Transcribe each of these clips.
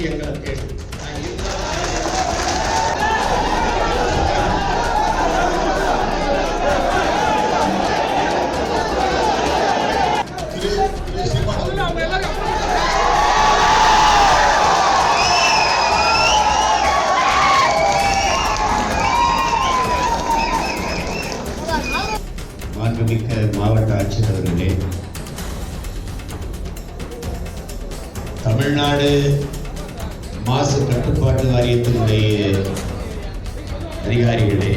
வந்து எங்களை தேடும் மாவட்ட ஆட்சியர் அவர்களே தமிழ்நாடு மாசு கட்டுப்பாட்டு வாரியத்தினுடைய அதிகாரிகளே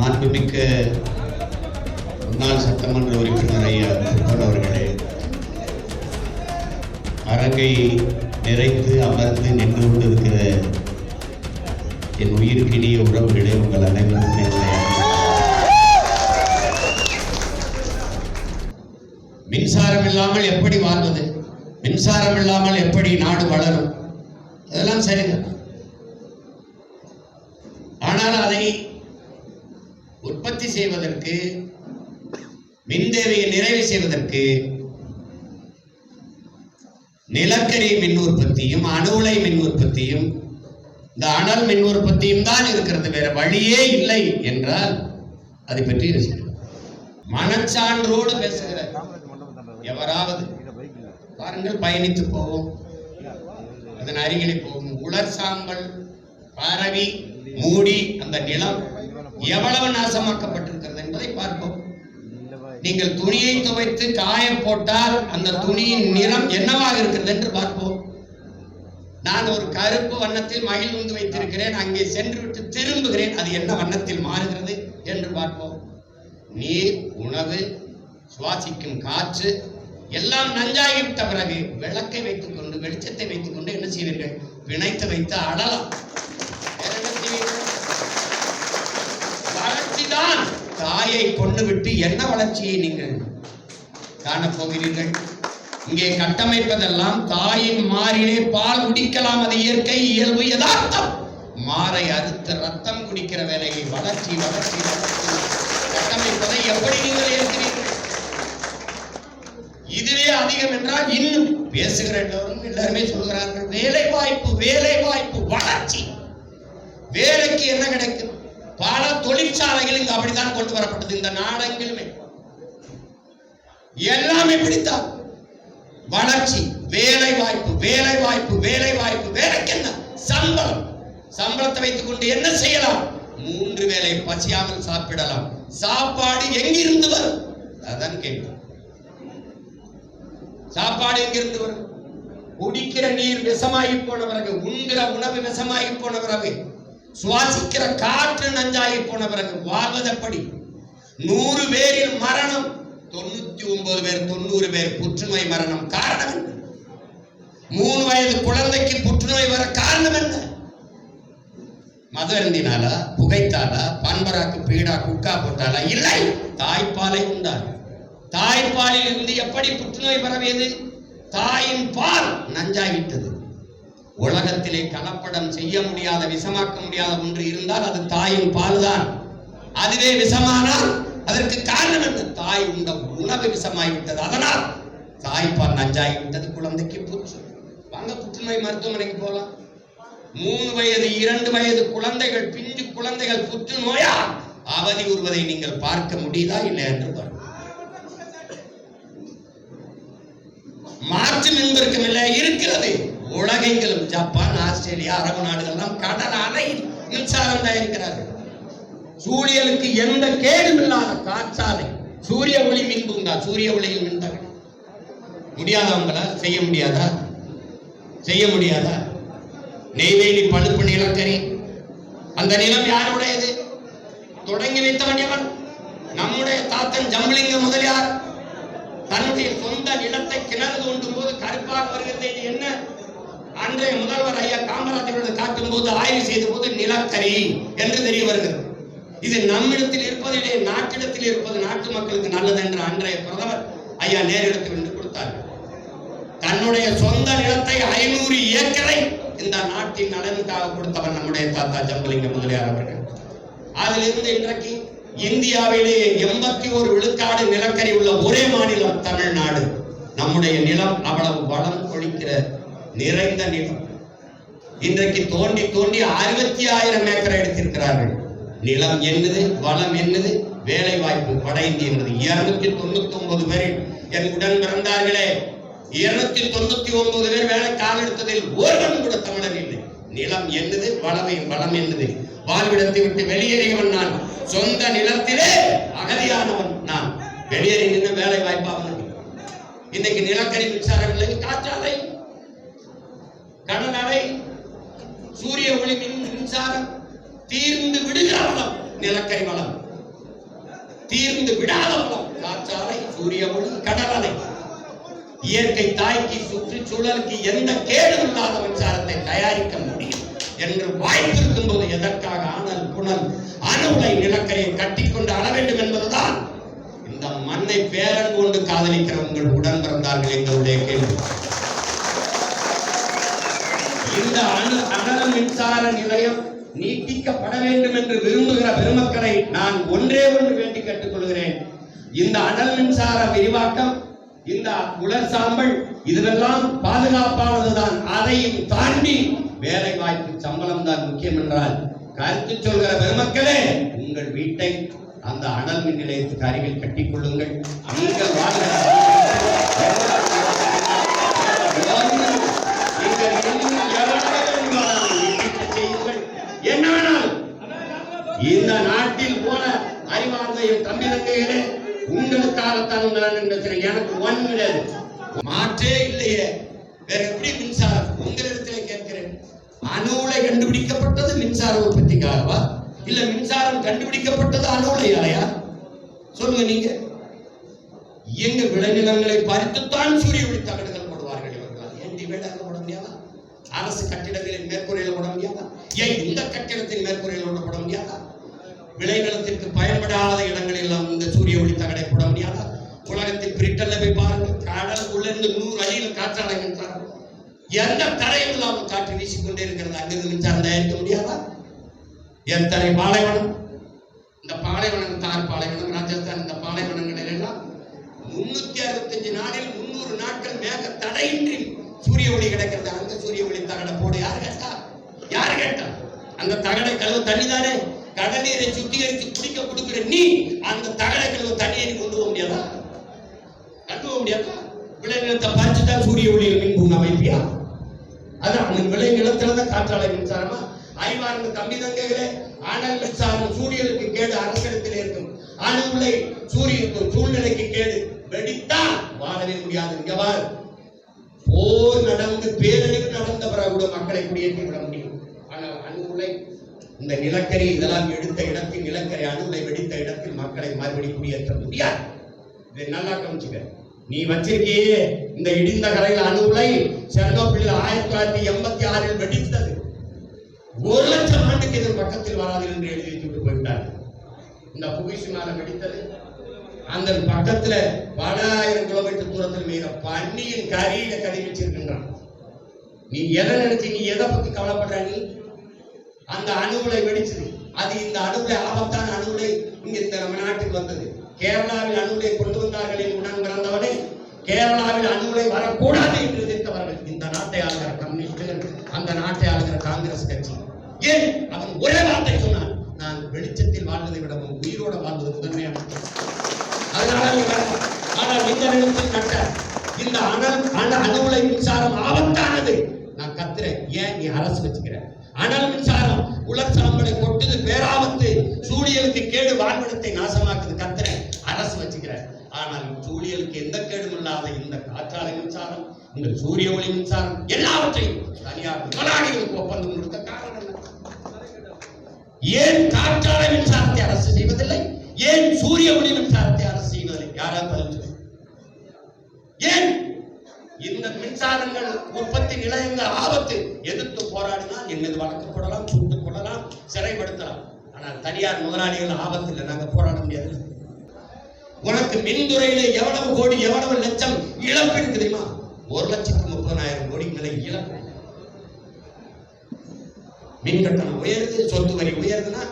மாண்புமிக்க முன்னாள் சட்டமன்ற உறுப்பினர் ஐயா அவர்களே அரங்கை நிறைத்து அமர்ந்து நின்று கொண்டிருக்கிற என் உயிருக்கினிய உறவுகளே உங்கள் அனைவருக்கும் மின்சாரம் இல்லாமல் எப்படி வாழ்ந்தது மின்சாரம் இல்லாமல் எப்படி நாடு வளரும்? அதெல்லாம் சரிதான். ஆனால் அதை உற்பத்தி செய்வதற்கு மின் தேவையை நிறைவு செய்வதற்கு நிலக்கரி மின் உற்பத்தியும் அணு உலை மின் உற்பத்தியும் இந்த அனல் மின் உற்பத்தியும் தான் இருக்கிறது. வேற வழியே இல்லை என்றால் அதை பற்றி மனச்சான்றோடு பேசுகிற எவராவது பாருங்கள் பயணித்து போவோம். அதன் அருகிலே போகும் உலர் சாம்பல் பரவி மூடி அந்த நிலம் எவ்வளவு நாசமாக்கப்பட்டிருக்கிறது என்பதை பார்ப்போம். நீங்கள் துணியை துவைத்து காய போட்டால் அந்த துணியின் நிறம் என்னவாக இருக்கிறது என்று பார்ப்போம். நான் ஒரு கருப்பு வண்ணத்தில் மகிழ்ந்து வைத்திருக்கிறேன். அங்கே சென்று விட்டு திரும்புகிறேன். அது என்ன வண்ணத்தில் மாறுகிறது என்று பார்ப்போம். நீர் உணவு சுவாசிக்கும் காற்று எல்லாம் நஞ்சாகிவிட்ட பிறகு விளக்கை வைத்துக் கொண்டு வெளிச்சத்தை வைத்துக் கொண்டு என்ன செய்வீர்கள்? பிணைத்து வைத்து அடலாம் வேற என்ன செய்வீர்கள்? தான் தாயை கொண்டு விட்டு என்ன வளர்ச்சியை நீங்கள் காணப்போகிறீர்கள் இங்கே கட்டமைப்பதெல்லாம் தாயின் மாறிலே பால் குடிக்கலாம் அது இயற்கை இயல்பு யதார்த்தம். மாறை அறுத்து ரத்தம் குடிக்கிற வேலையை வளர்ச்சி வளர்ச்சி வளர்ச்சி. கட்டமைப்பதை எப்படி நீங்கள் ஏற்கிறீர்கள்? இதுவே அதிகம் என்றால் இன்னும் பேசுகிற எல்லோரும் எல்லாருமே சொல்கிறார்கள் வேலை வாய்ப்பு வேலை வாய்ப்பு வளர்ச்சி. வேலைக்கு என்ன கிடைக்கும் பல தொழிற்சாலைகள் இங்கு அப்படித்தான் கொண்டு வரப்பட்டது. இந்த நாடெங்கிலுமே எல்லாம் இப்படித்தான். வளர்ச்சி வேலை வாய்ப்பு வேலை வாய்ப்பு வேலை வாய்ப்பு வேலைக்கு என்ன சம்பளம். சம்பளத்தை வைத்துக் கொண்டு என்ன செய்யலாம்? மூன்று வேலை பசியாமல் சாப்பிடலாம். சாப்பாடு எங்கிருந்து வரும்? அதான் கேட்டோம் சாப்பாடு எங்கிருந்து வரும்? குடிக்கிற நீர் விஷமாகி போன பிறகு உண்கிற உணவு விஷமாகி போன பிறகு சுவாசிக்கிற காற்று நஞ்சாகி போன பிறகு வாழ்வதப்படி நூறு பேரில் மரணம் தொண்ணூத்தி ஒன்பது பேர் தொண்ணூறு பேர் புற்றுநோய் மரணம். காரணம் என்ன? மூணு வயது குழந்தைக்கு புற்றுநோய் வர காரணம் என்ன? மது அருந்தினாலா புகைத்தாலா பண்பராக்கு பீடா குக்கா போட்டாலா? இல்லை. தாய்ப்பாலை உண்டால் தாய்ப்பாலில் இருந்து எப்படி புற்றுநோய் பரவியது? தாயின் பால் நஞ்சாகிட்டது. உலகத்திலே கலப்படம் செய்ய முடியாத விஷமாக்க முடியாத ஒன்று இருந்தால் அது தாயின் பால் தான் அதுவே விஷமானால் அதற்கு காரணம் என்ன? தாய் உண்ட உணவு விஷமாகிவிட்டது அதனால் தாய்ப்பால் நஞ்சாகிவிட்டது. குழந்தைக்கு புற்று. வாங்க புற்றுநோய் மருத்துவமனைக்கு போகலாம் மூணு வயது இரண்டு வயது குழந்தைகள் பிஞ்சு குழந்தைகள் புற்றுநோயா? அவதி உறுவதை நீங்கள் பார்க்க முடியுதா? இல்லை என்று பாருங்கள் மாற்று மின்பிற்கும் உலகெங்கிலும் ஜப்பான் ஆஸ்திரேலியா அரபு நாடுகள்லாம் கடல் அணை மின்சாரம் தயாரிக்கிறார்கள். சூரியனுக்கு எந்த கேடும் இல்லாத காற்றாலை சூரிய ஒளி மின் பூங்கா சூரிய ஒளியில் மின்தகடு முடியாதவங்களா செய்ய முடியாதா? செய்ய முடியாதா? நெய்வேலி பழுப்பு நிலக்கரி அந்த நிலம் யாருடையது? தொடங்கி வைத்தவன் எவன்? நம்முடைய தாத்தன் ஜம்புலிங்க முதலியார். தன்னுடைய சொந்த நிலத்தை கிணறு தோண்டும் போது கருப்பாக வருகிறது என்ன அன்றைய முதல்வர் ஐயா காமராஜருடைய காட்டும் போது ஆய்வு செய்த போது நிலக்கரி என்று தெரிய வருகிறது. இது நம்மிடத்தில் இருப்பதிலே நாட்டிடத்தில் இருப்பது நாட்டு மக்களுக்கு நல்லது என்று அன்றைய பிரதமர் ஐயா நேரிடத்தில் என்று கொடுத்தார். தன்னுடைய சொந்த நிலத்தை ஐநூறு ஏக்கரை இந்த நாட்டின் நலனுக்காக கொடுத்தவர் நம்முடைய தாத்தா ஜம்பலிங்க முதலியார் அவர்கள். அதிலிருந்து இன்றைக்கு இந்தியாவிலேயே எண்பத்தி ஒரு விழுக்காடு நிலக்கரி உள்ள ஒரே மாநிலம் தமிழ்நாடு. நம்முடைய நிலம் அவ்வளவு வளம் கொழிக்கிற நிறைந்த நிலம். இன்றைக்கு தோண்டி தோண்டி அறுபத்தி ஆயிரம் ஏக்கர் எடுத்திருக்கிறார்கள். நிலம் என்னது? வளம் என்னது? வேலை வாய்ப்பு வட இந்திய என்பது இருநூத்தி தொண்ணூத்தி ஒன்பது பேரில் என் உடன் பிறந்தார்களே. இருநூத்தி தொண்ணூத்தி ஒன்பது பேர் வேலை கால் எடுத்ததில் ஒருவன் கூட தமிழர் இல்லை. நிலம் என்னது? வளமை வளம் என்னது? வாழ்விடத்தை விட்டு வெளியேறியவன் நான். சொந்த நிலத்திலே அகதியானவன் நான். வெளியேறி நின்று வேலை வாய்ப்பாக இன்னைக்கு நிலக்கரி மின்சாரம் இல்லை காற்றாலை கடல் அலை சூரிய ஒளி மின் மின்சாரம் தீர்ந்து விடுகிற வளம் நிலக்கரி வளம். தீர்ந்து விடாத வளம் காற்றாலை சூரிய ஒளி கடல் அலை இயற்கை தாய்க்கு சுற்றுச்சூழலுக்கு எந்த கேடும் இல்லாத மின்சாரத்தை தயாரிக்க முடியும் என்று வாய்ப்பு இருக்கும்போது எதற்காக ஆனல் புனல் அணுலை நிலக்கரியை கட்டிக்கொண்டு அள வேண்டும் என்பதுதான் இந்த மண்ணை பேரன் கொண்டு காதலிக்கிற உங்கள் உடன் பிறந்தார்கள் எங்களுடைய கேள்வி. இந்த அணு அனல் மின்சார நிலையம் நீட்டிக்கப்பட வேண்டும் என்று விரும்புகிற பெருமக்களை நான் ஒன்றே ஒன்று வேண்டி கேட்டுக்கொள்கிறேன். இந்த அனல் மின்சார விரிவாக்கம் இந்த உலர் சாம்பல் இதுவெல்லாம் பாதுகாப்பானதுதான். அதையும் தாண்டி வேலை வாய்ப்பு சம்பளம் தான் முக்கியம் என்றால் கருத்து சொல்கிற பெருமக்களே உங்கள் வீட்டை அந்த அனல் மின் நிலையத்துக்கு அருகில் கட்டிக் கொள்ளுங்கள் நீங்கள் வாழ்கிற நீங்கள் இன்னும் எவ்வளவு வேண்டுமானாலும் நீட்டிப்பு செய்யுங்கள். என்ன வேணாலும் இந்த நாட்டில் போல அறிவார்ந்த என் தம்பி தங்கைகளே உங்களுக்காகத்தான் உங்கள் எனக்கு ஒன் கிடையாது மாற்றே இல்லையே. வேற எப்படி மின்சாரம் உங்களிடத்தில் கேட்கிறேன். அணு உலை கண்டுபிடிக்கப்பட்டது மின்சார உற்பத்திக்காகவா? இல்ல மின்சாரம் கண்டுபிடிக்கப்பட்டது அணு உலையாலையா? சொல்லுங்க நீங்க. எங்க விளைநிலங்களை பறித்துத்தான் சூரிய ஒளி தகடுகள் போடுவார்கள் இவர்கள். ஏன் டிவைட் போட முடியாதா? அரசு கட்டிடங்களின் மேற்கூரையில் போட முடியாதா? ஏன் இந்த கட்டிடத்தின் மேற்கூரையில் ஒன்றப்பட முடியாதா? விளைநிலத்திற்கு பயன்படாத இடங்களில் எல்லாம் இந்த சூரிய ஒளி தகடை போட முடியாதா? உலகத்தில் பிரிட்டன்ல போய் பாருங்க. கடலுக்குள்ள இருந்து நூறு அடியில் காற்றாலை மின்சாரம் எந்த தடையும் இல்லாமல் காற்று வீசிக்கொண்டே இருக்கிறது. அங்கிருந்து மின்சாரம் தயாரிக்க முடியாதா? என் தரை பாலைவனம். இந்த பாலைவனம் தார் பாலைவனம் ராஜஸ்தான் இந்த பாலைவனங்களில் எல்லாம் முன்னூத்தி அறுபத்தஞ்சு நாளில் முன்னூறு நாட்கள் மேக தடையின்றி சூரிய ஒளி கிடைக்கிறது. அந்த சூரிய ஒளி தகடை போட. யார் கேட்டா? யார் கேட்டா? அந்த தகடை கழுவு தண்ணி தானே கடநீரை சுத்திகரித்து குடிக்க கொடுக்கிற நீ அந்த தகடை கழுவு தண்ணியை நீ கொண்டு போக முடியாதா? கொண்டு போக முடியாதா? விளைநிலத்தை பறிச்சு தான் சூரிய ஒளியில் மின் அமைப்பியா அதான் அந்த விளை நிலத்துல தான் காற்றாலை மின்சாரமா? அறிவார்ந்த தம்பி தங்கைகளே ஆனால் மின்சாரம் சூரியனுக்கு கேடு அரசிடத்தில் இருக்கும். அணு உலை சூரியனுக்கு சூழ்நிலைக்கு கேடு. வெடித்தா வாழவே முடியாது. இங்க பார். போர் நடந்து பேரழிவு நடந்த பிறகு கூட மக்களை குடியேற்றி விட முடியும் இந்த நிலக்கரி இதெல்லாம் எடுத்த இடத்தில் நிலக்கரி அணு வெடித்த இடத்தில் மக்களை மறுபடி குடியேற்ற முடியாது. இதை நல்லா கவனிச்சுக்க. நீ வச்சிருக்கியே இந்த இடிந்த கரையில் அணுகுலை செர்னோபிள் ஆயிரத்தி தொள்ளாயிரத்தி எண்பத்தி ஆறில் வெடித்தது. ஒரு லட்சம் ஆண்டுக்கு இதன் பக்கத்தில் வராது என்று எழுதி வைத்து போயிட்டார் இந்த புகைசுனால வெடித்தது. அந்த பக்கத்துல பல ஆயிரம் கிலோமீட்டர் தூரத்தில் மீற பன்னியின் கரியில கறி வச்சிருக்கின்றான். நீ எதை நினைச்சு நீ எதை பத்தி கவலைப்படுற நீ? அந்த அணுகுலை வெடிச்சது அது இந்த அணுகுலை ஆபத்தான அணுகுலை இங்க இந்த நம்ம நாட்டுக்கு வந்தது. கேரளாவில் அணுகுலை கொண்டு வந்தார்கள் என்று உடன் பிறந்தவனே கேரளாவில் அணுகுலை வரக்கூடாது என்று எதிர்த்தவர்கள் இந்த நாட்டை ஆளுகிற கம்யூனிஸ்டுகள் அந்த நாட்டை ஆளுகிற காங்கிரஸ் கட்சி. ஏன்? அவன் ஒரே வார்த்தை சொன்னான் நான் வெளிச்சத்தில் வாழ்வதை விடவும் உயிரோட வாழ்வது முதன்மையான அதனால ஆனால் இந்த நிலத்தில் நட்ட இந்த அணு அணு அணுகுலை மின்சாரம் ஆபத்தானது. கத்துறேன் ஏன் நீ அரசு வச்சுக்கிற? அனல் மின்சாரம் உலர் சாம்பலை கொட்டுது பேராபத்து சூழியலுக்கு கேடு வாழ்விடத்தை நாசமாக்குது கத்துறேன் அரசு வச்சுக்கிற. ஆனால் சூழியலுக்கு எந்த கேடும் இல்லாத இந்த காற்றாலை மின்சாரம் இந்த சூரிய ஒளி மின்சாரம் எல்லாவற்றையும் தனியார் முதலாளிகளுக்கு ஒப்பந்தம் கொடுத்த காரணம் ஏன் காற்றாலை மின்சாரத்தை அரசு செய்வதில்லை? ஏன் சூரிய ஒளி மின்சாரத்தை அரசு செய்வதில்லை? யாராவது பதில் ஏன் இந்த மின்சாரங்கள் உற்பத்தி நிலையங்கள் ஆபத்து. எதிர்த்து போராடினால் என் மீது வழக்கு போடலாம் சுட்டுக் கொள்ளலாம் சிறைப்படுத்தலாம். ஆனால் தனியார் முதலாளிகள் ஆபத்து இல்லை நாங்க போராட முடியாது. உனக்கு மின்துறையில எவ்வளவு கோடி எவ்வளவு லட்சம் இழப்பு இருக்கு தெரியுமா? ஒரு லட்சத்து முப்பதாயிரம் கோடி மேல இழப்பு. மின் கட்டணம் உயருது சொத்து வரி உயருதுன்னா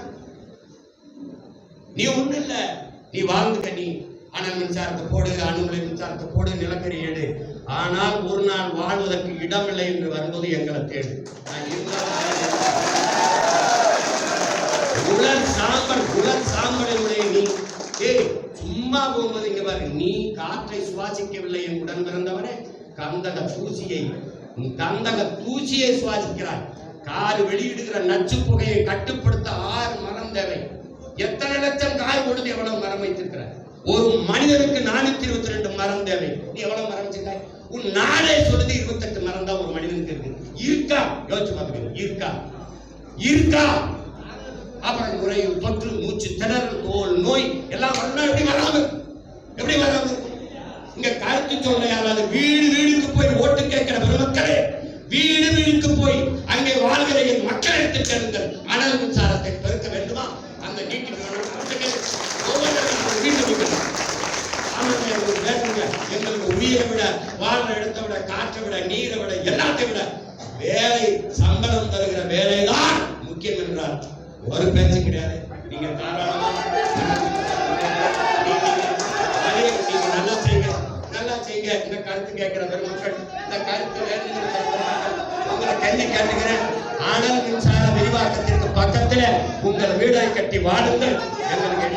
நீ ஒண்ணு இல்ல. நீ வாழ்ந்துக்க நீ. அனல் மின்சாரத்தை போடு அணுமலை மின்சாரத்தை போடு நிலக்கரி எடு. ஆனால் ஒரு நாள் வாழ்வதற்கு இடமில்லை என்று வரும்போது எங்களை தேடு. உலர் சாம்பல் உலர் சாம்பலினுடைய நீ. ஏய் சும்மா போகும்போது இங்க பாரு நீ காற்றை சுவாசிக்கவில்லை என் உடன் பிறந்தவனே. கந்தக தூசியை கந்தக தூசியை சுவாசிக்கிறாய். கார் வெளியிடுகிற நச்சு புகையை கட்டுப்படுத்த ஆறு மரம் தேவை. எத்தனை லட்சம் காய் கொடுத்து எவ்வளவு மரம் வைத்திருக்கிறார் ஒரு மனிதனுக்கு நானூத்தி இருபத்தி ரெண்டு மரம் தேவை. நீ எவ்வளவு மரம் வச்சிருக்காய்? உன் நாளே சொல்லுது இருபத்தெட்டு மரம் தான் ஒரு மனிதனுக்கு இருக்கு. இருக்கா? யோசிச்சு பார்த்துக்கோங்க இருக்கா? இருக்கா? அப்புறம் நுரையீரல் தொற்று மூச்சு திணறல் தோல் நோய் எல்லாம் வரணும் எப்படி வராம எப்படி வராம இங்க கருத்து சொல்ல வீடு வீடுக்கு போய் ஓட்டு கேட்கிற பெருமக்களே வீடு வீடுக்கு போய் அங்கே வாழ்கிற என் மக்களிடத்தில் செல்லுங்கள். அனல் மின்சாரத்தை பெருக்க வேண்டுமா அந்த நீட்டி வீட்டு வைக்கணும் ஆமாங்க, எங்களுக்கு வேண்டுங்க. எங்களுக்கு உயிரை விட வாழ்ற இடத்தை விட காற்றை விட நீரை விட எல்லாத்தையும் விட வேலை சம்பளம் தருகிற வேலை தான் முக்கியம் என்றார் ஒரு பேச்சு கிடையாது. நீங்க தாராளமா நீங்க- நல்லா செய்யுங்க நல்லா செய்யுங்க இந்த கருத்து கேட்கிற பெருமக்கள் இந்த கருத்து உங்களை கல்வி கேட்டுக்கிறேன் அனல் மின்சார விரிவாக்கத்திற்கு பக்கத்துல உங்கள் வீடை கட்டி வாடுங்கள். எங்களுக்கு